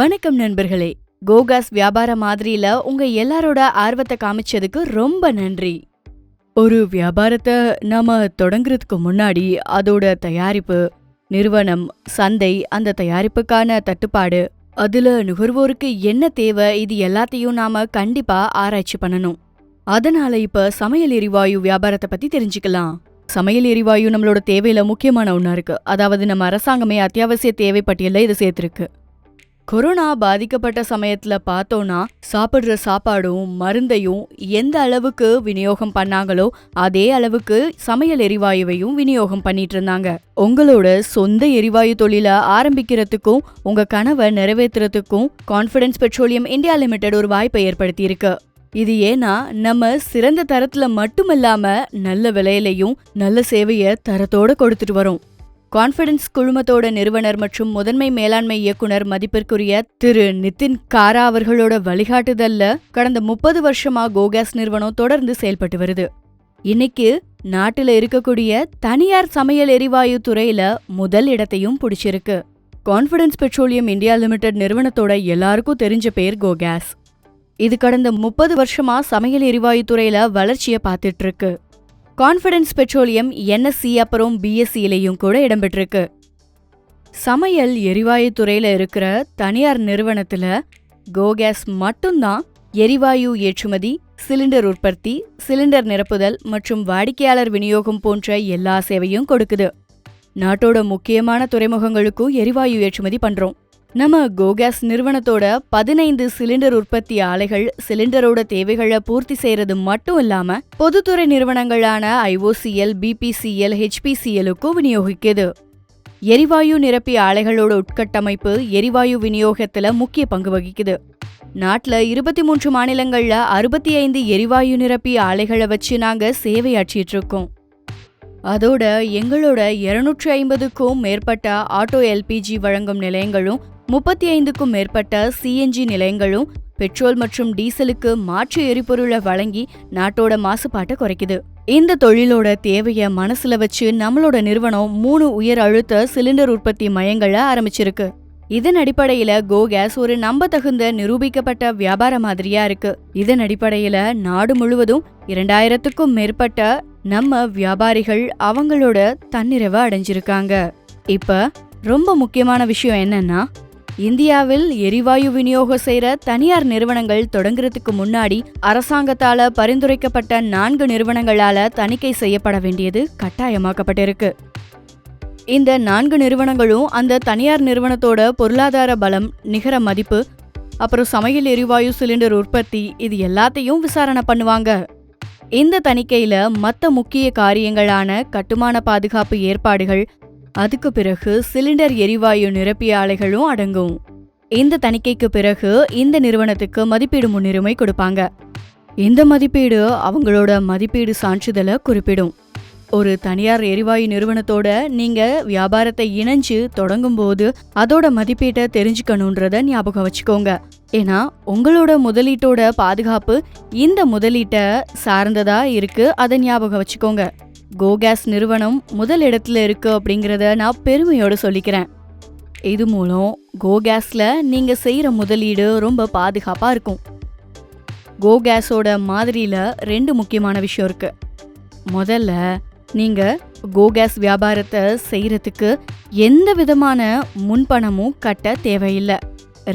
வணக்கம் நண்பர்களே. கோகாஸ் வியாபார மாதிரியில உங்க எல்லாரோட ஆர்வத்தை காமிச்சதுக்கு ரொம்ப நன்றி. ஒரு வியாபாரத்தை நாம தொடங்குறதுக்கு முன்னாடி அதோட தயாரிப்பு நிறுவனம் சந்தை அந்த தயாரிப்புக்கான தட்டுப்பாடு அதுல நுகர்வோருக்கு என்ன தேவை இது எல்லாத்தையும் நாம கண்டிப்பா ஆராய்ச்சி பண்ணணும். அதனால இப்ப சமையல் எரிவாயு வியாபாரத்தை பத்தி தெரிஞ்சுக்கலாம். சமையல் எரிவாயு நம்மளோட தேவையில முக்கியமான ஒண்ணா இருக்கு. அதாவது நம்ம அரசாங்கமே அத்தியாவசிய தேவை பட்டியலில் இதை சேர்த்திருக்கு. கொரோனா பாதிக்கப்பட்ட சமயத்துல பார்த்தோம்னா சாப்பிடுற சாப்பாடும் மருந்தையும் எந்த அளவுக்கு விநியோகம் பண்ணாங்களோ அதே அளவுக்கு சமையல் எரிவாயுவையும் விநியோகம் பண்ணிட்டு இருந்தாங்க. உங்களோட சொந்த எரிவாயு தொழிலை ஆரம்பிக்கிறதுக்கும் உங்க கனவை நிறைவேற்றுறதுக்கும் கான்ஃபிடன்ஸ் பெட்ரோலியம் இந்தியா லிமிடெட் ஒரு வாய்ப்பை ஏற்படுத்தி இருக்கு இது ஏன்னா நம்ம சிறந்த தரத்துல மட்டுமல்லாம நல்ல விலையிலையும் நல்ல சேவைய தரத்தோட கொடுத்துட்டு வரோம். கான்ஃபிடன்ஸ் குழுமத்தோட நிறுவனர் மற்றும் முதன்மை மேலாண்மை இயக்குனர் மதிப்பிற்குரிய திரு. நிதின் காரா அவர்களோட வழிகாட்டுதல்ல கடந்த முப்பது வருஷமா கோகேஸ் நிறுவனம் தொடர்ந்து செயல்பட்டு வருது. இன்னைக்கு நாட்டுல இருக்கக்கூடிய தனியார் சமையல் எரிவாயு துறையில முதல் இடத்தையும் பிடிச்சிருக்கு. கான்ஃபிடன்ஸ் பெட்ரோலியம் இந்தியா லிமிடெட் நிறுவனத்தோட எல்லாருக்கும் தெரிஞ்ச பேர் கோகேஸ் இது கடந்த முப்பது வருஷமா சமையல் எரிவாயு துறையில வளர்ச்சியை பார்த்துட்டு இருக்கு. கான்ஃபிடன்ஸ் பெட்ரோலியம் என்எஸ்சி அப்புறம் பிஎஸ்சியிலையும் கூட இடம்பெற்றிருக்கு. சமையல் எரிவாயு துறையில இருக்கிற தனியார் நிறுவனத்துல கோகேஸ் மட்டும்தான் எரிவாயு ஏற்றுமதி சிலிண்டர் உற்பத்தி சிலிண்டர் நிரப்புதல் மற்றும் வாடிக்கையாளர் விநியோகம் போன்ற எல்லா சேவையும் கொடுக்குது. நாட்டோட முக்கியமான துறைமுகங்களுக்கும் எரிவாயு ஏற்றுமதி பண்றோம். நம்ம கோகேஸ் நிறுவனத்தோட பதினைந்து சிலிண்டர் உற்பத்தி ஆலைகள் சிலிண்டரோட தேவைகளை பூர்த்தி செய்யறது மட்டும் இல்லாம பொதுத்துறை நிறுவனங்களான ஐஓசிஎல் பிபிசிஎல் ஹெச்பிசிஎலுக்கும் விநியோகிக்குது. எரிவாயு நிரப்பி ஆலைகளோட உட்கட்டமைப்பு எரிவாயு விநியோகத்துல முக்கிய பங்கு வகிக்குது. நாட்டில் இருபத்தி மூன்று மாநிலங்களில் அறுபத்தி ஐந்து எரிவாயு நிரப்பி ஆலைகளை வச்சு நாங்கள் சேவையாற்றிட்டு இருக்கோம். அதோட எங்களோட இருநூற்றி ஐம்பதுக்கும் மேற்பட்ட ஆட்டோ எல்பிஜி வழங்கும் நிலையங்களும் முப்பத்தி ஐந்துக்கும் மேற்பட்ட சிஎன்ஜி நிலையங்களும் பெட்ரோல் மற்றும் டீசலுக்கு மாற்று எரிபொருளை வழங்கி நாட்டோட மாசுபாட்டை குறைக்குது. இந்த தொழிலோட தேவைய மனசுல வச்சு நம்மளோட நிறுவனம் மூணு உயர் அழுத்த சிலிண்டர் உற்பத்தி மையங்களை ஆரம்பிச்சிருக்கு. இதன் அடிப்படையில கோகேஸ் ஒரு நம்பத்தகுந்த நிரூபிக்கப்பட்ட வியாபார மாதிரியா இருக்கு. இதன் அடிப்படையில நாடு முழுவதும் இரண்டாயிரத்துக்கும் மேற்பட்ட நம்ம வியாபாரிகள் அவங்களோட தன்னிறைவை அடைஞ்சிருக்காங்க. இப்ப ரொம்ப முக்கியமான விஷயம் என்னன்னா இந்தியாவில் எரிவாயு விநியோகம் செய்கிற தனியார் நிறுவனங்கள் தொடங்குறதுக்கு முன்னாடி அரசாங்கத்தால பரிந்துரைக்கப்பட்ட நான்கு நிறுவனங்களால தணிக்கை செய்யப்பட வேண்டியது கட்டாயமாக்கப்பட்டிருக்கு. இந்த நான்கு நிறுவனங்களும் அந்த தனியார் நிறுவனத்தோட பொருளாதார பலம் நிகர மதிப்பு அப்புறம் சமையல் எரிவாயு சிலிண்டர் உற்பத்தி இது எல்லாத்தையும் விசாரணை பண்ணுவாங்க. இந்த தணிக்கையில மற்ற முக்கிய காரியங்களான கட்டுமான பாதுகாப்பு ஏற்பாடுகள் அதுக்கு பிறகு சிலிண்டர் எரிவாயு நிரப்பிய ஆலைகளும் அடங்கும். இந்த தணிக்கைக்கு பிறகு இந்த நிறுவனத்துக்கு மதிப்பீடு முன்னுரிமை கொடுப்பாங்க. இந்த மதிப்பீடு அவங்களோட மதிப்பீடு சான்றிதழை குறிப்பிடும். ஒரு தனியார் எரிவாயு நிறுவனத்தோட நீங்க வியாபாரத்தை இணைஞ்சு தொடங்கும் போது அதோட மதிப்பீட்டை தெரிஞ்சுக்கணுன்றத ஞாபகம் வச்சுக்கோங்க. ஏன்னா உங்களோட முதலீட்டோட பாதுகாப்பு இந்த முதலீட்டை சார்ந்ததா இருக்கு அதை ஞாபகம் வச்சுக்கோங்க. கோகேஸ் நிறுவனம் முதல் இடத்துல இருக்கு அப்படிங்கிறத நான் பெருமையோடு சொல்லிக்கிறேன். இது மூலம் கோகேஸில் நீங்கள் செய்கிற முதலீடு ரொம்ப பாதுகாப்பாக இருக்கும். கோகேஸோட மாதிரியில ரெண்டு முக்கியமான விஷயம் இருக்குது முதல்ல நீங்கள் கோகேஸ் வியாபாரத்தை செய்கிறதுக்கு எந்த விதமான முன்பணமும் கட்ட தேவையில்லை.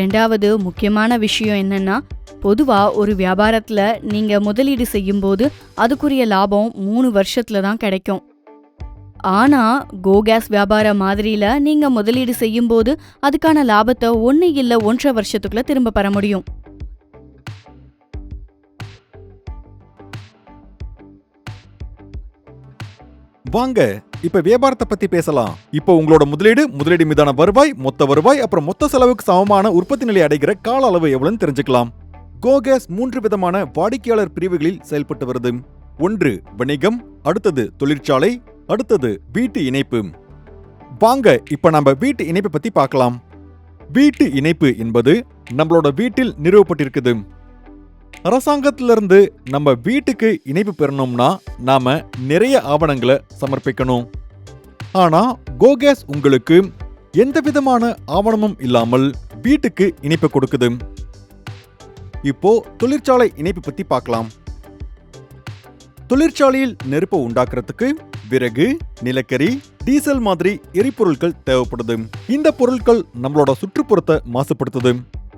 ரெண்டாவது முக்கியமான விஷயம் என்னன்னா பொதுவாக ஒரு வியாபாரத்தில் நீங்கள் முதலீடு செய்யும்போது அதுக்குரிய லாபம் மூணு வருஷத்தில் தான் கிடைக்கும். ஆனால் கோகேஸ் வியாபார மாதிரியில நீங்கள் முதலீடு செய்யும்போது அதுக்கான லாபத்தை ஒன்று இல்லை ஒன்றரை வருஷத்துக்குள்ளே திரும்ப பெற முடியும். வாங்க இப்ப வியாபாரத்தை பத்தி பேசலாம். இப்போ உங்களோட முதலீடு முதலீடு மீதான வருவாய் மொத்த வருவாய் அப்புறம் மொத்த செலவுக்கு சமமான உற்பத்தி நிலை அடைகிற கால அளவு எவ்வளவுன்னு தெரிஞ்சுக்கலாம். கோகேஸ் மூன்று விதமான வாடிக்கையாளர் பிரிவுகளில் செயல்பட்டு வருது. ஒன்று வணிகம் அடுத்தது தொழிற்சாலை அடுத்தது வீட்டு இணைப்பு. வாங்க இப்ப நம்ம வீட்டு இணைப்பை பத்தி பார்க்கலாம். வீட்டு இணைப்பு என்பது நம்மளோட வீட்டில் நிறுவப்பட்டிருக்குது. அரசாங்கத்திலிருந்து நம்ம வீட்டுக்கு இணைப்பு பெறணும்னா நாம நிறைய ஆவணங்களை சமர்ப்பிக்கணும். ஆனா கோகேஸ் உங்களுக்கு எந்த விதமான ஆவணமும் இல்லாமல் வீட்டுக்கு இணைப்பு கொடுக்குது. இப்போ தொழிற்சாலை இணைப்பு பத்தி பார்க்கலாம். தொழிற்சாலையில் நெருப்பை உண்டாக்குறதுக்கு விறகு நிலக்கரி டீசல் மாதிரி எரிபொருட்கள் தேவைப்படுது. இந்த பொருட்கள் நம்மளோட சுற்றுப்புறத்தை மாசுபடுத்துது.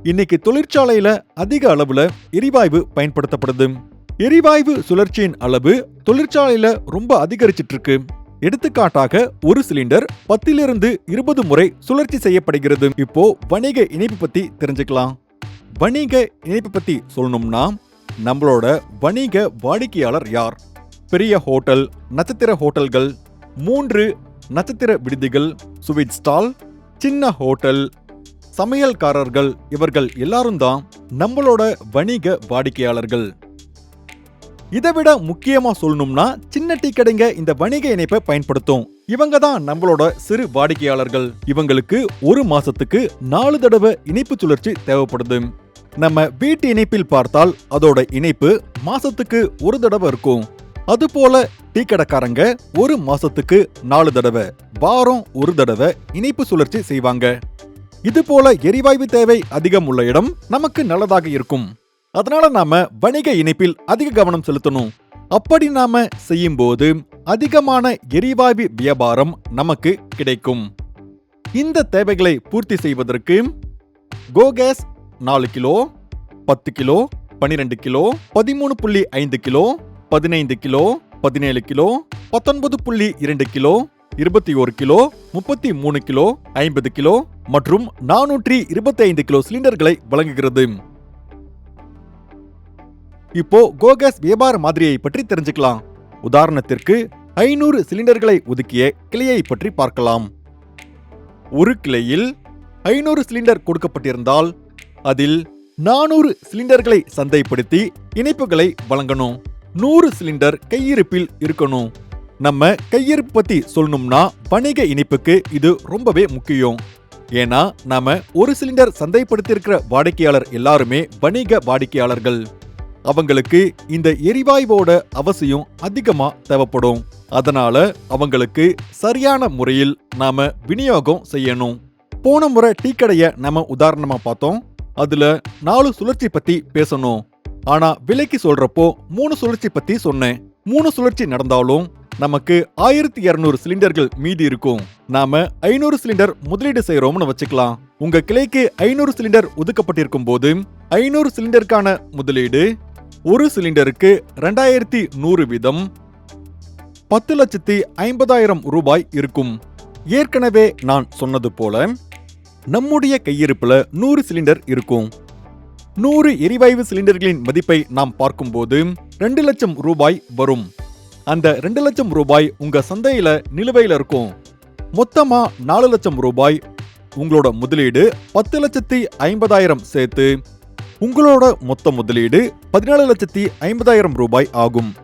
இன்னைக்கு தொழிற்சாலையில அதிக அளவுல எரிவாயு பயன்படுத்தப்படுது. எரிவாயு சுழற்சியின் அளவு தொழிற்சாலையில ரொம்ப அதிகரிச்சிட்டு இருக்கு எடுத்துக்காட்டாக ஒரு சிலிண்டர் பத்திலிருந்து இருபது முறை சுழற்சி செய்யப்படுகிறது. இப்போ வணிக இணைப்பு பத்தி தெரிஞ்சுக்கலாம். வணிக இணைப்பு பத்தி சொல்லணும்னா நம்மளோட வணிக வாடிக்கையாளர் யார்? பெரிய ஹோட்டல் நட்சத்திர ஹோட்டல்கள் மூன்று நட்சத்திர விடுதிகள் சுவீட் ஸ்டால் சின்ன ஹோட்டல் சமையல்காரர்கள் இவர்கள் எல்லாரும் தான் நம்மளோட வணிக வாடிக்கையாளர்கள். இதை விட முக்கியமா சொல்லணும்னா சின்ன டீ கடைங்க இந்த வணிக இணைப்பை பயன்படுத்தும். இவங்க தான் நம்மளோட சிறு வாடிக்கையாளர்கள். இவங்களுக்கு ஒரு மாசத்துக்கு நாலு தடவை இணைப்பு சுழற்சி தேவைப்படுது. நம்ம வீட்டு இணைப்பில் பார்த்தால் அதோட இணைப்பு மாசத்துக்கு ஒரு தடவை இருக்கும். அதுபோல டீ கடைக்காரங்க ஒரு மாசத்துக்கு நாலு தடவை வாரம் ஒரு தடவை இணைப்பு சுழற்சி செய்வாங்க. இது போல எரிவாயு தேவை அதிகம் உள்ள இடம் நமக்கு நல்லதாக இருக்கும். அதனால நாம வணிக இணைப்பில் அதிக கவனம் செலுத்தணும். அப்படி நாம செய்யும்போது அதிகமான எரிவாயு வியாபாரம் நமக்கு கிடைக்கும். இந்த தேவைகளை பூர்த்தி செய்வதற்கு கோகேஸ் நாலு கிலோ பத்து கிலோ பனிரெண்டு கிலோ பதிமூணு புள்ளி ஐந்து கிலோ பதினைந்து கிலோ பதினேழு கிலோ பத்தொன்பது புள்ளி இரண்டு கிலோ இருபத்தி ஒரு கிலோ முப்பத்தி மூணு கிலோ ஐம்பது கிலோ மற்றும் நானூற்றி இருபத்தி ஐந்து கிலோ சிலிண்டர்களை வழங்குகிறது. இப்போ கோகேஸ் வியாபார மாதிரியை பற்றி தெரிஞ்சுக்கலாம். உதாரணத்திற்கு ஐநூறு சிலிண்டர்களை ஒதுக்கிய கிளையை பற்றி பார்க்கலாம். ஒரு கிளையில் ஐநூறு சிலிண்டர் கொடுக்கப்பட்டிருந்தால் அதில் நானூறு சிலிண்டர்களை சந்தைப்படுத்தி இணைப்புகளை வழங்கணும். நூறு சிலிண்டர் கையிருப்பில் இருக்கணும். நம்ம கையிருப்பு பத்தி சொல்லணும்னா வணிக இணைப்புக்கு இது ரொம்பவே முக்கியம். ஏன்னா நாம ஒரு சிலிண்டர் சந்தைப்படுத்தியிருக்கிற வாடிக்கையாளர் எல்லாருமே வணிக வாடிக்கையாளர்கள். அவங்களுக்கு இந்த எரிவாயுவோட அவசியம் அதிகமா தேவைப்படும். அதனால அவங்களுக்கு சரியான முறையில் நாம விநியோகம் செய்யணும். போன முறை டீ கடையை நம்ம உதாரணமா பார்த்தோம். அதுல நாலு சுழற்சி பத்தி பேசணும். ஆனா விலைக்கு சொல்றப்போ மூணு சுழற்சி பத்தி சொன்னேன். மூணு சுழற்சி நடந்தாலும் நமக்கு ஆயிரத்தி இருநூறு சிலிண்டர்கள் மீதி இருக்கும். நாம ஐநூறு சிலிண்டர் முதலீடு செய்யறோம்னு வச்சுக்கலாம். உங்க கிளைக்கு ஐநூறு சிலிண்டர் ஒதுக்கப்பட்டிருக்கும் போது ஐநூறு சிலிண்டருக்கான முதலீடு ஒரு சிலிண்டருக்கு ரெண்டாயிரத்தி நூறு வீதம் பத்து லட்சத்தி ஐம்பதாயிரம் ரூபாய் இருக்கும். ஏற்கனவே நான் சொன்னது போல நம்முடைய கையிருப்புல நூறு சிலிண்டர் இருக்கும். நூறு எரிவாயு சிலிண்டர்களின் மதிப்பை நாம் பார்க்கும்போது ரெண்டு லட்சம் ரூபாய் வரும். அந்த ரெண்டு லட்சம் ரூபாய் உங்க சந்தையில நிலுவையில் இருக்கும். மொத்தமா நாலு லட்சம் ரூபாய் உங்களோட முதலீடு பத்து லட்சத்தி ஐம்பதாயிரம் சேர்த்து உங்களோட மொத்த முதலீடு பதினாலு லட்சத்தி ஐம்பதாயிரம் ரூபாய் ஆகும்.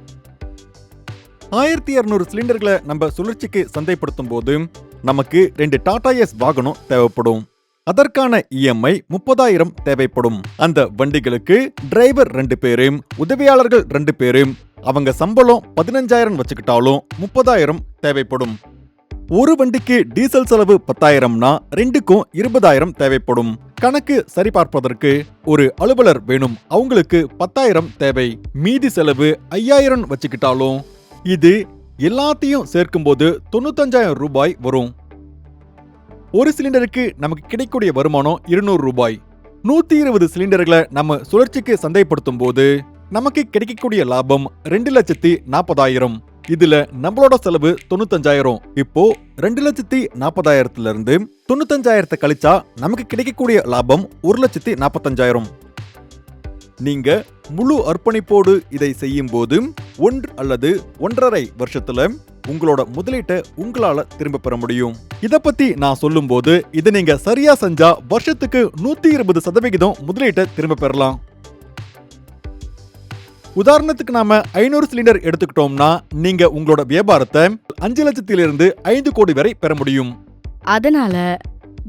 ஆயிரத்தி இருநூறு சிலிண்டர்களை நம்ம சுழற்சிக்கு சந்தைப்படுத்தும் போது நமக்கு ரெண்டு டாடா எஸ் வாகனம் தேவைப்படும். அதற்கான இஎம்ஐ முப்பதாயிரம் தேவைப்படும். அந்த வண்டிகளுக்கு டிரைவர் ரெண்டு பேரும் உதவியாளர்கள் ரெண்டு பேரும். அவங்க சம்பளம் பதினஞ்சாயிரம் வச்சுக்கிட்டாலும் முப்பதாயிரம் தேவைப்படும். ஒரு வண்டிக்கு டீசல் செலவு பத்தாயிரம்னா ரெண்டுக்கும் இருபதாயிரம் தேவைப்படும். கணக்கு சரிபார்ப்பதற்கு ஒரு அலுவலர் வேணும். அவங்களுக்கு பத்தாயிரம் தேவை. மீதி செலவு ஐயாயிரம் வச்சுக்கிட்டாலும் இது எல்லாத்தையும் சேர்க்கும்போது தொண்ணூத்தஞ்சாயிரம் ரூபாய் வரும். ஒரு சிலிண்டருக்கு நமக்கு கிடைக்கக்கூடிய வருமானம் இருநூறு ரூபாய். நூத்தி இருபது சிலிண்டர்களை நம்ம சுழற்சிக்கு சந்தைப்படுத்தும் போது நமக்கு கிடைக்கக்கூடிய லாபம் ரெண்டு லட்சத்தி நாற்பதாயிரம். இதுல நம்மளோட செலவு தொண்ணூத்தஞ்சாயிரம். இப்போ ரெண்டு லட்சத்தி நாற்பதாயிரத்துல இருந்து தொண்ணூத்தஞ்சாயிரத்தை கழிச்சா நமக்கு கிடைக்கக்கூடிய லாபம் ஒரு லட்சத்தி நாற்பத்தஞ்சாயிரம். நீங்க முழு அர்ப்பணிப்போடு இதை செய்யும் போது ஒன்று அல்லது ஒன்றரை வருஷத்துல உங்களோட முதலீட்டை உங்களால திரும்ப பெற முடியும். இத பத்தி நான் சொல்லும்போது இதை நீங்க சரியா செஞ்சா வருஷத்துக்கு நூத்தி இருபது சதவிகிதம் முதலீட்டை திரும்ப பெறலாம். உதாரணத்துக்கு நாம ஐநூறு சிலிண்டர் எடுத்துக்கிட்டோம்னா நீங்க உங்களோட வியாபாரத்தை அஞ்சு லட்சத்திலிருந்து ஐந்து கோடி வரை பெற முடியும். அதனால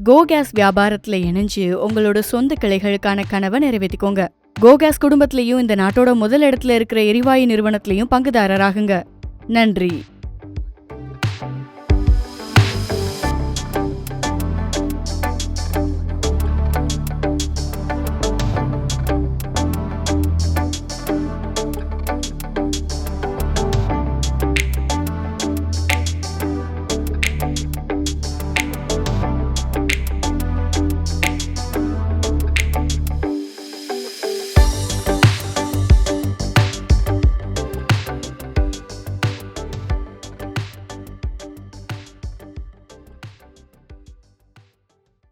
கோகேஸ் வியாபாரத்துல இணைஞ்சு உங்களோட சொந்த கிளைகளுக்கான கனவை நிறைவேற்றிக்கோங்க கோகேஸ் குடும்பத்திலையும் இந்த நாட்டோட முதல் இடத்துல இருக்கிற எரிவாயு நிறுவனத்திலையும் பங்குதாரராகுங்க. நன்றி.